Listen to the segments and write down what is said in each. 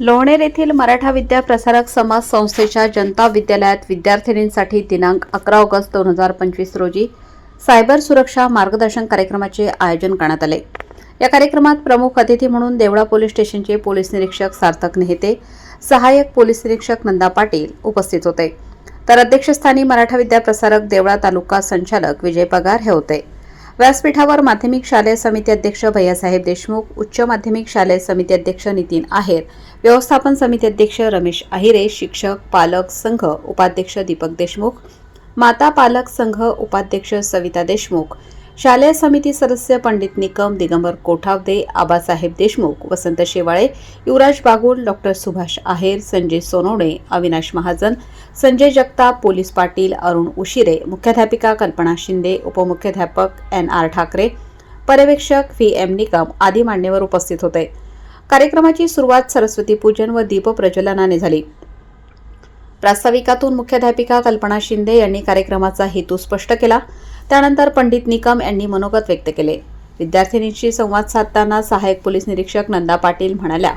लोणेर येथील मराठा विद्या प्रसारक समाज संस्थेच्या जनता विद्यालयात विद्यार्थिनींसाठी दिनांक अकरा ऑगस्ट दोन हजार पंचवीस रोजी सायबर सुरक्षा मार्गदर्शन कार्यक्रमाचे आयोजन करण्यात आले. या कार्यक्रमात प्रमुख अतिथी म्हणून देवळा पोलीस स्टेशनचे पोलीस निरीक्षक सार्थक नेहते सहाय्यक पोलीस निरीक्षक नंदा पाटील उपस्थित होते. तर अध्यक्षस्थानी मराठा विद्या प्रसारक देवळा तालुका संचालक विजय पगार हे होते. व्यासपीठावर माध्यमिक शालेय समिती अध्यक्ष भैयासाहेब देशमुख उच्च माध्यमिक शालेय समिती अध्यक्ष नितीन आहेर व्यवस्थापन समिती अध्यक्ष रमेश अहिरे शिक्षक पालक संघ उपाध्यक्ष दीपक देशमुख माता पालक संघ उपाध्यक्ष सविता देशमुख शालेय समिती सदस्य पंडित निकम दिगंबर कोठावदे आबासाहेब देशमुख वसंत शेवाळे युवराज बागुल डॉक्टर सुभाष आहेर संजय सोनवणे अविनाश महाजन संजय जगताप पोलीस पाटील अरुण उशिरे मुख्याध्यापिका कल्पना शिंदे उपमुख्याध्यापक एन आर ठाकरे पर्यवेक्षक व्ही एम निकम आदी मान्यवर उपस्थित होते. कार्यक्रमाची सुरुवात सरस्वती पूजन व दीपप्रज्वलनाने झाली. प्रास्ताविकातून मुख्याध्यापिका कल्पना शिंदे यांनी कार्यक्रमाचा हेतू स्पष्ट केला. त्यानंतर पंडित निकम यांनी मनोगत व्यक्त केले. विद्यार्थिनींशी संवाद साधताना सहाय्यक पोलीस निरीक्षक नंदा पाटील म्हणाल्या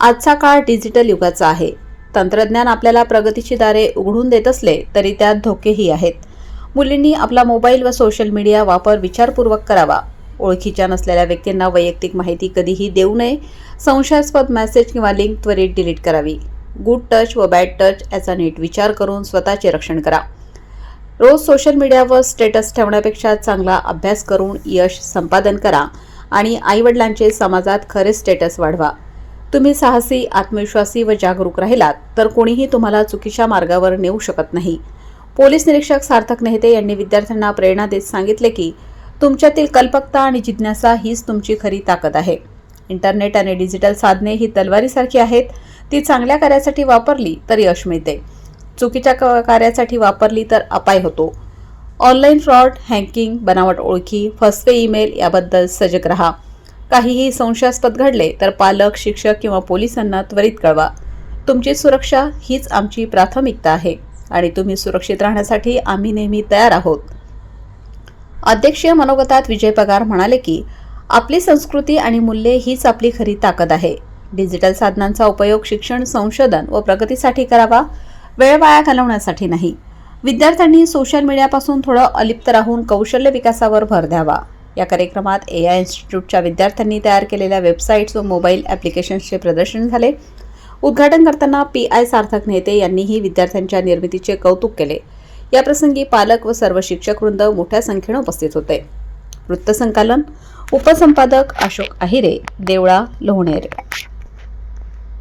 आजचा काळ डिजिटल युगाचा आहे. तंत्रज्ञान आपल्याला प्रगतीची दारे उघडून देत असले तरी त्यात धोकेही आहेत. मुलींनी आपला मोबाईल व सोशल मीडिया वापर विचारपूर्वक करावा. ओळखीच्या नसलेल्या व्यक्तींना वैयक्तिक माहिती कधीही देऊ नये. संशयास्पद मेसेज किंवा लिंक त्वरित डिलीट करावी. गुड टच व बॅड टच याचा नीट विचार करून स्वतःचे रक्षण करा. रोज सोशल मीडियावर स्टेटस ठेवण्यापेक्षा चांगला अभ्यास करून यश संपादन करा आणि आईवडिलांचे समाजात खरे स्टेटस वाढवा. तुम्ही साहसी आत्मविश्वासी व जागरूक राहिलात तर कोणीही तुम्हाला चुकीच्या मार्गावर नेऊ शकत नाही. पोलीस निरीक्षक सार्थक नेहते यांनी विद्यार्थ्यांना प्रेरणा देत सांगितले की तुमच्यातील कल्पकता आणि जिज्ञासा हीच तुमची खरी ताकद आहे. इंटरनेट आणि डिजिटल साधने ही तलवारीसारखी आहेत. ती चांगल्या कार्यासाठी वापरली तर यश मिळते. चुकीच्या क- कार्यासाठी वापरली तर अपाय होतो. ऑनलाईन फ्रॉड हँकिंग बनावट ओळखी फसवे ईमेल याबद्दल सजग रहा. काहीही संशयास्पद घडले तर पालक शिक्षक किंवा पोलिसांना त्वरित कळवा. तुमची सुरक्षा हीच आमची प्राथमिकता आहे आणि तुम्ही सुरक्षित राहण्यासाठी आम्ही नेहमी तयार आहोत. अध्यक्षीय मनोगतात विजय पगार म्हणाले की आपली संस्कृती आणि मूल्ये हीच आपली खरी ताकद आहे. डिजिटल साधनांचा उपयोग शिक्षण संशोधन व प्रगतीसाठी करावा वेळ वाया घालवण्यासाठी नाही. विद्यार्थ्यांनी सोशल मीडियापासून थोडं अलिप्त राहून कौशल्य विकासावर भर द्यावा. या कार्यक्रमात ए आय इन्स्टिट्यूटच्या विद्यार्थ्यांनी तयार केलेल्या वेबसाईट्स व मोबाईल ॲप्लिकेशन्सचे प्रदर्शन झाले. उद्घाटन करताना पी आय सार्थक नेते यांनीही विद्यार्थ्यांच्या निर्मितीचे कौतुक केले. याप्रसंगी पालक व सर्व शिक्षक वृंद मोठ्या संख्येने उपस्थित होते. वृत्तसंकलन उपसंपादक अशोक अहिरे देवळा लोहणेर